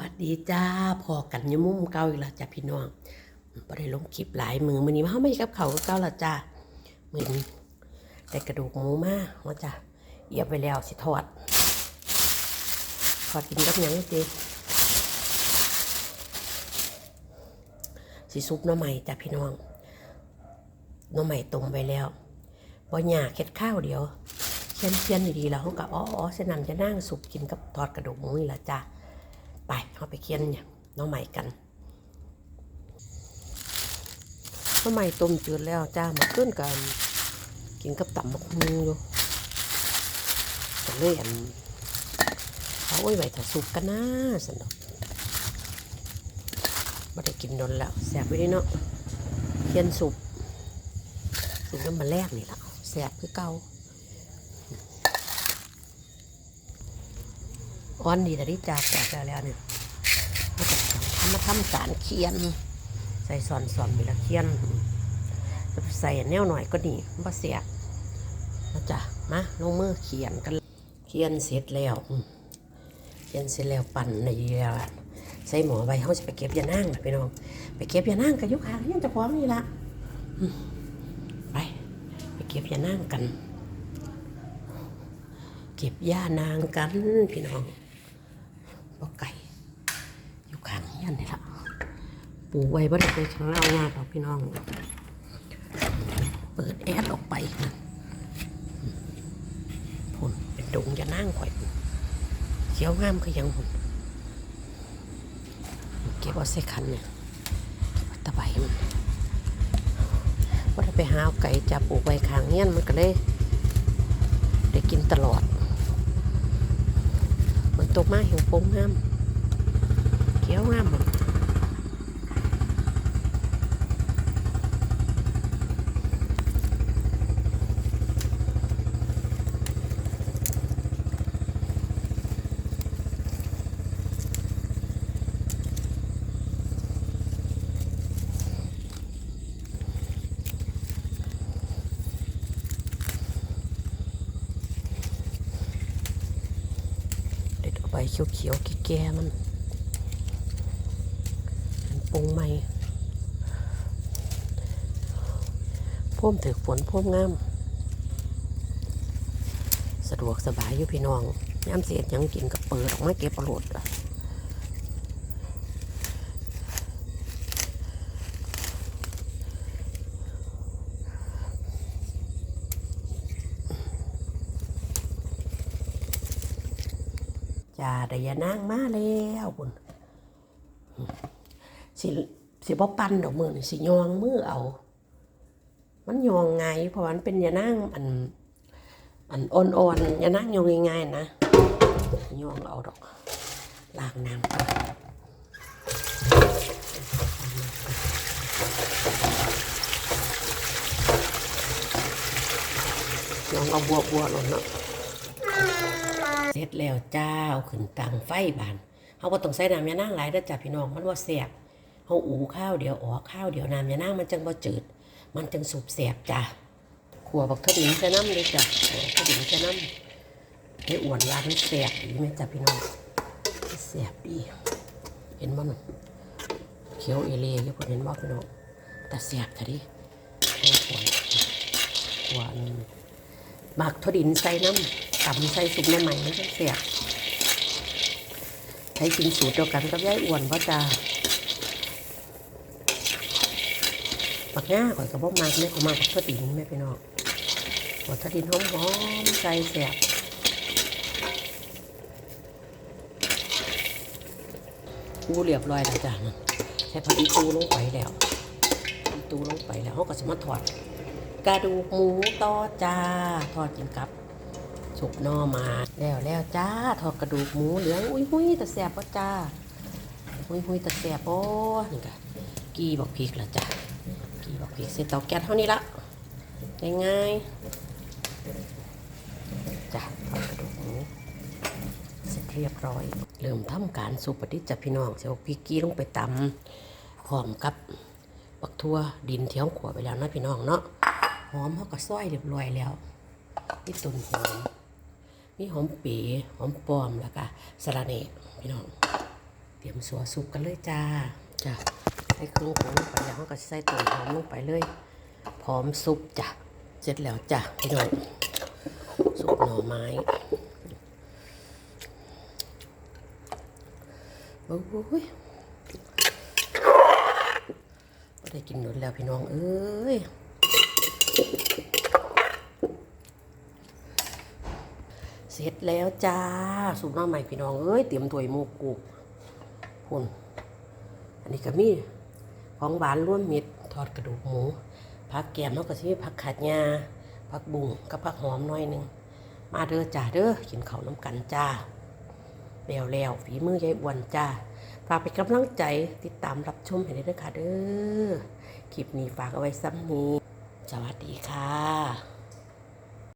วัสดีจ้าพอกันยมุมเก่าอีกแล้วจ้ะพี่น้องบ่ได้ลงคลิปหลายมือมือนี้มาเฮาไม่กับเขาก็เก่าและจ้ามือนี้ได้กระดูกหมูมากว่าจ้ะเอียบไปแล้วสิทอดทอดกินกับยังติสิซุปน้ำใหม่จ้ะพี่น้องน้ำใหม่ต้มไปแล้วบ่ยาเฮ็ดข้าวเดียวเคียนเคียนดีๆแล้วเขาก็อ๋ออ๋อเสนำจะนั่งสุกกินกับทอดกระดูกหมูนี่ละจ้า ไปเอาไปเคี่ยนเนี่ยน้องใหม่กันน้องใหม่ต้มจืดแล้วจ้ามาขึ้นกันกินกับตำมะคุงอยู่ก็เลยอันเอาไว้ไว้ถ้าสุกกันนะสนุกไม่ได้กินโดนแล้วแสบไม่ได้เนาะเคี่ยนสุกสุกน้ำมันแรกนี่แหละแสบคือเก่า อ่อนดีแต่ที่จากแตกแล้วเนี่ยแล้วก็ทำมาทำสารเคียน ใส่ซอนซอนมีละเคียน ใส่แนวหน่อยก็ดีบ่เสียมาจ้ะมาลงมือเขียนกัน เขียนเสร็จแล้วเขียนเสร็จแล้วปั่นในเรือใส่หมอไว้เขาจะไปเก็บยานั่งล่ะพี่น้อง ไปเก็บยานั่งกับยุคหางยังจะพร้อมนี่ละไป ไปเก็บยานั่งกัน เก็บย่านางกันพี่น้อง บ่ไก่ อยู่ข้างเฮียนนี่ละปลูกไว้บ่ได้ไปข้างล่างงาดอกพี่น้อง เปิดแอดออกไปนะพุ่นเป็นดงจะนั่งข่อยพุ่นเขียวงามคือหยังพุ่นเก็บเอาใส่คันเนี่ยตะไบมันว่าถ้าไปหาเอาไก่จับปลูกไว้ข้างเฮียมันก็เลยได้กินตลอด ตกมาเหี่ยวโป้งงามเขียวงาม ใบเขียวๆแก่ๆมันเป็นปรุงใหม่พ่มถือฝนพ่มงาม สะดวกสบายอยู่พี่น้องย้ำเสียดยังกินกับเปิดออกมาเก็บประโหลดอะ จ้าได้ยานางมาแล้วบุญสิสิบ่ปั้นดอกมือนี่สิยองมือเอา มันยองไงเพราะว่ามันเป็นยานั่งอันอันอ่อนๆยานั่งยองง่ายๆนะยองเอาดอกล้างน้ำก่อนยองเอาบวบัวๆหล่นเนาะ เสร็จแล้วจ้าเอาขึ้นตังไฟบานเขาก็ต้องใส่น้ำยานั่งหลายเด้อจ้ะพี่น้องมันว่าแสบเขาอูข้าวเดียวออกข้าวเดียวน้ำยานั่งมันจังบ่จืด มันจังสุบแสบจ้ะขัวบักทะดินใส่น้ำเลยจ้ะขัวทะดินใส่น้ำให้อ้วนร้านแสบดีไหมจ้ะพี่น้องแสบดี เห็นบ่มันเขียวเอเล่อยังเห็นบ่พี่น้องแต่แสบทะดิขัวขัวขัวอันบักทะดินใส่น้ำ ตำใส่สุกน้ำใหม่ไมันจังแสบใช้กินสูตรเดียวกันกับยายอ้วนพ่จ้าปักง่าข่อยกับบ่มากไม่ขอมากกับทอดดินแม่พี่น้องหัวทอดินหอมๆใส่แสบกูเรียบร้อยแล้วจ้ะใส่ผักอีตูลงไปแล้วอีตูลงไปแล้วเขาก็จะมารถอดกระดูกหมูต่อจ้า ทอดกินกับ สุกนอมาแล้วแล้วจ้าทอดกระดูกหมูเหลืองอุ้ยหุยแต่แสบป่ะจ้าหุยหุยแต่แสบโอ้นี่ก็กีบอกพริกล้วจ้ากี่บอกพี่เสร็จเตาแก๊สเท่านี้ละง่ายๆจ้ะทอดกระดูกหมูเสร็จเรียบร้อย เริ่มทำการสุปฏิจจพี่น้องเสียพริกกี้ลงไปตำพร้อมกับบักทั่วดินเที่ยวขวไปแล้วนะพี่น้องเนาะหอมเขาก็ซอยเรียบร้อยแล้วมีต้นหอม มีหอมปีหอมปลอมแล้วก็สะระเน่พี่น้องเตรียมสัวซุปกันเลยจ้าจ้ะใส่เครื่องผงลงไปแล้วก็ใส่ต้นหอมลงไปเลย พร้อมซุปจ้ะเสร็จแล้วจ้ะพี่น้องซุปหน่อไม้โอ้ยก็ได้กินหนดแล้วพี่น้องเอ้ย เส ร็จแล้วจ้าสุปหน้าใหม่พี่น้องเอ้ยเตรียมถ้วยหมูกุกพุ่นอันนี้ก็มีของหวานร่วมมิตรทอดกระดูกหมูผักแกมเขาก็สิมีผักขาดยาผักบุ้งกับผักหอมหน่อยหนึงมาเด้อจ้าเด้อกินข้าวน้ำกันจ้าแล้วแล้วฝีมือยายอ้วนจ้าฝากเป็นกำลังใจติดตามรับชมให้ได้ด้วยค่ะเด้อคลิปนี้ฝากเอาไว้ซ้ำนี้ สวัสดีค่ะ